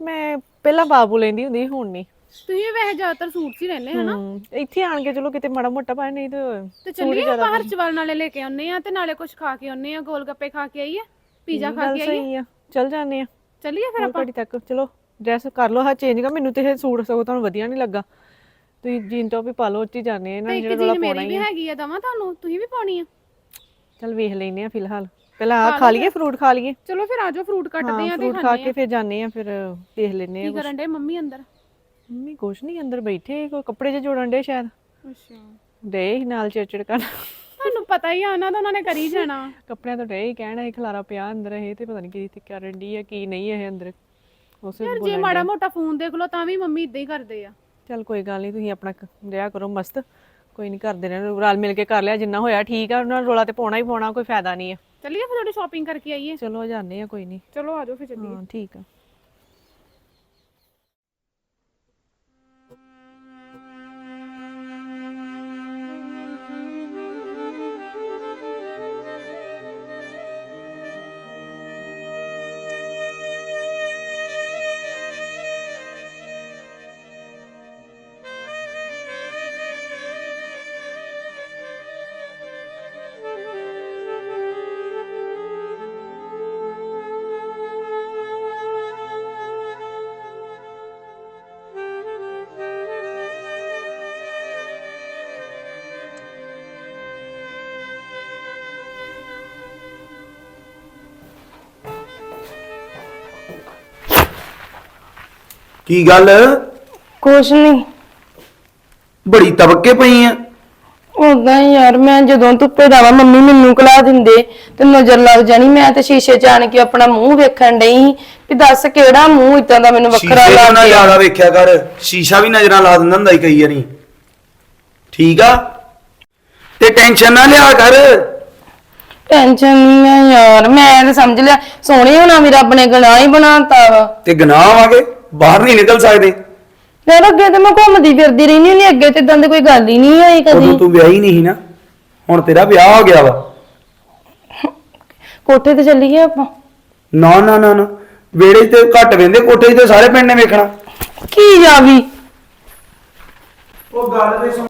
ਮੈਂ ਪਹਿਲਾਂ ਬਾਬੂ ਲੈਂਦੀ ਹੁੰਦੀ ਸੀ, ਹੁਣ ਨਹੀਂ। ਤੁਸੀਂ ਵੈਸੇ ਜ਼ਿਆਦਾਤਰ ਸੂਟ 'ਚ ਹੀ ਰਹਿੰਦੇ ਹਨਾ ਹਮ, ਇੱਥੇ ਆਣ ਕੇ ਚਲੋ ਕਿਤੇ ਮਾੜਾ ਮੋਟਾ ਪਾਏ ਨਹੀਂ ਤੇ ਤੇ ਚੱਲੀਏ ਬਾਹਰ ਚਵਲ ਨਾਲੇ ਲੈ ਕੇ ਆਉਨੇ ਆ ਤੇ ਨਾਲੇ ਕੁਝ ਖਾ ਕੇ ਆਉਨੇ ਆ ਗੋਲ ਗੱਪੇ ਖਾ ਕੇ ਆਈਏ ਪੀਜ਼ਾ ਖਾ ਗੱਲ ਕੇ ਆਈਏ। ਸਹੀ ਆ। ਚੱਲ ਜਾਂਦੇ ਆ ਚੱਲੀਏ ਫਿਰ ਘੜੀ ਤੱਕ ਚਲੋ ਡਰੈਸ ਕਰ ਲਓ ਹਾਂ ਚੇਂਜ ਕਰ ਮੈਨੂੰ ਤੇ ਇਹ ਸੂਟ ਸਗੋਂ ਤੁਹਾਨੂੰ ਵਧੀਆ ਨਹੀਂ ਲੱਗਾ। ਤੁਸੀਂ ਜੀਨ ਟੌਪ ਹੀ ਪਾ ਲਓ ਉੱਚੀ ਆ ਇਹਨਾਂ ਤੇ ਨੇ ਇੱਕ ਜਿਹੜਾ ਰੋਲਾ ਪਾਉਣਾ ਮੇਰੀ ਹੀ ਵੀ ਆ। ਹੈਗੀ ਆ ਦਵਾਂ ਤੁਹਾਨੂੰ ਤੁਸੀਂ ਵੀ ਪਾਉਣੀ ਆ। ਚੱਲ ਵੇਖ ਲੈਨੇ ਆ ਫਿਲਹਾਲ। ਪਹਿਲਾਂ ਆਹ ਖਾ ਲਈਏ ਫਰੂਟ ਖਾ ਲਈਏ। ਚਲੋ ਫਿਰ ਆਜੋ ਫਰੂਟ ਕੱਟਦੇ ਆ ਤੇ ਫਰੂਟ ਖਾ ਖਾਣੇ ਕੇ ਆ। ਫਿਰ ਜਾਂਦੇ ਆ ਫਿਰ ਦੇਖ ਲੈਨੇ ਆ ਕੀ ਕਰਨ ਡੇ ਮੰਮੀ ਅੰਦਰ? ਮੰਮੀ ਕੁਛ ਨਹੀਂ ਅੰਦਰ ਬੈਠੇ ਕੋਈ ਕੱਪੜੇ ਜੇ ਜੋੜਨ ਦੇ ਸ਼ਾਇਦ। ਅੱਛਾ। ਹੀ ਨਾਲ ਚਿੜਚਿੜ ਕਰਨ। ਤੁਹਾਨੂੰ ਪਤਾ ਹੀ ਆ ਉਹਨਾਂ ਦਾ ਉਹਨਾਂ ਨੇ ਕਰੀ ਜਾਣਾ। ਕੱਪੜਿਆਂ ਤੋਂ ਡੇ ਕਹਿਣਾ ਇਹ ਖਲਾਰਾ ਪਿਆ ਅੰਦਰ ਇਹ ਤੇ ਪਤਾ ਨਹੀਂ ਕੀ ਤੇ ਕਰਨ ਦੀ ਆ ਕੀ ਨਹੀਂ ਇਹ ਅੰਦਰ। ਉਸੇ ਯਾਰ ਜੇ ਮਾੜਾ ਮੋਟਾ ਫੋਨ ਦੇਖ ਲਓ ਤਾਂ ਵੀ ਮੰਮੀ ਇਦਾਂ ਹੀ ਕਰਦੇ ਆ। ਚੱਲ ਕੋਈ ਗੱਲ ਨਹੀਂ ਤੁਸੀਂ ਆਪਣਾ ਕ- ਰਿਹਾ ਕਰੋ ਮਸਤ। ਕੋਈ ਨਹੀਂ ਕਰਦੇ ਰਹਿਣਾ ਰਲ ਮਿਲ ਕੇ ਕਰ ਲਿਆ ਜਿੰਨਾ ਹੋਇਆ ਠੀਕ ਆ ਉਹਨਾਂ ਰੋਲਾ ਤੇ ਪਾਉਣਾ ਹੀ ਪਾਉਣਾ ਕੋਈ ਫਾਇਦਾ ਨਹੀਂ ਆ। ਚੱਲੀਏ ਫਿਰ ਥੋੜੀ ਸ਼ਾਪਿੰਗ ਕਰਕੇ ਆਈਏ। ਚਲੋ ਜਾਂਦੇ ਆ ਕੋਈ ਨਹੀਂ ਚਲੋ ਆਜੋ ਫਿਰ ਚੱਲੀਏ। ਹਾਂ ਠੀਕ ਆ। ਕੀ ਗੱਲ? ਕੁਛ ਨਹੀਂ ਬੜੀ ਤਬਕੇ ਪਈ ਆ। ਉਦਾਂ ਹੀ ਯਾਰ ਮੈਂ ਜਦੋਂ ਧੁੱਪੇ ਜਾਵਾਂ ਮੰਮੀ ਮੈਨੂੰ ਕਲਾ ਦਿੰਦੇ। ਤੇ ਨਜ਼ਰ ਲੱਗ ਜਾਣੀ ਮੈਂ ਤੇ ਸ਼ੀਸ਼ੇ 'ਚ ਆਣ ਕੇ ਆਪਣਾ ਮੂੰਹ ਵੇਖਣ ਡਈ ਸੀ ਵੀ ਦੱਸ ਕਿਹੜਾ ਮੂੰਹ ਇਦਾਂ ਦਾ ਮੈਨੂੰ ਵੱਖਰਾ ਸ਼ੀਸ਼ੇ ਤੋਂ ਨਾ ਜ਼ਿਆਦਾ ਵੇਖਿਆ ਕਰ ਸ਼ੀਸ਼ਾ ਵੀ ਨਜ਼ਰਾਂ ਲਾ ਦਿੰਦਾ ਹੁੰਦਾ ਸੀ ਕਈ ਵਾਰੀ। ਠੀਕ ਆ? ਤੇ ਟੈਨਸ਼ਨ ਨਾ ਲਿਆ ਕਰ। ਟੈਨਸ਼ਨ ਨਹੀਂ ਹੈ ਯਾਰ ਮੈਂ ਤਾਂ ਸਮਝ ਲਿਆ ਸੋਹਣੇ ਹੋਣਾ ਵੀ ਰੱਬ ਨੇ ਗਨਾਹ ਹੀ ਬਣਾਤਾ ਵਾ। ਤੇ ਗਨਾਹ ਆਵਾਂਗੇ ਬਾਹਰ ਨਹੀਂ ਨਿਕਲ ਸਕਦੇ। ਯਾਰ ਅੱਗੇ ਤੇ ਮੈਂ ਘੁੰਮਦੀ ਫਿਰਦੀ ਰਹਿੰਦੀ ਨਹੀਂ ਅੱਗੇ ਤੇ ਇਦਾਂ ਦੀ ਕੋਈ ਗੱਲ ਹੀ ਨਹੀਂ ਹੋਈ ਕਦੀ। ਉਦੋਂ ਤੂੰ ਵਿਆਹੀ ਨਹੀਂ ਸੀ ਨਾ ਹੁਣ ਤੇਰਾ ਵਿਆਹ ਹੋ ਗਿਆ ਵਾ। ਕੋਠੇ ਤੇ ਚੱਲੀਏ ਆਪਾਂ? ਨਾ ਨਾ ਨਾ ਨਾ ਵੇੜੇ ਤੇ ਘੱਟ ਵੇਂਦੇ ਕੋਠੇ 'ਚ ਤੇ ਸਾਰੇ ਪਿੰਡ ਨੇ ਵੇਖਣਾ। ਕੀ ਜਾਵੀ ਉਹ ਗੱਲ ਸੁਣ।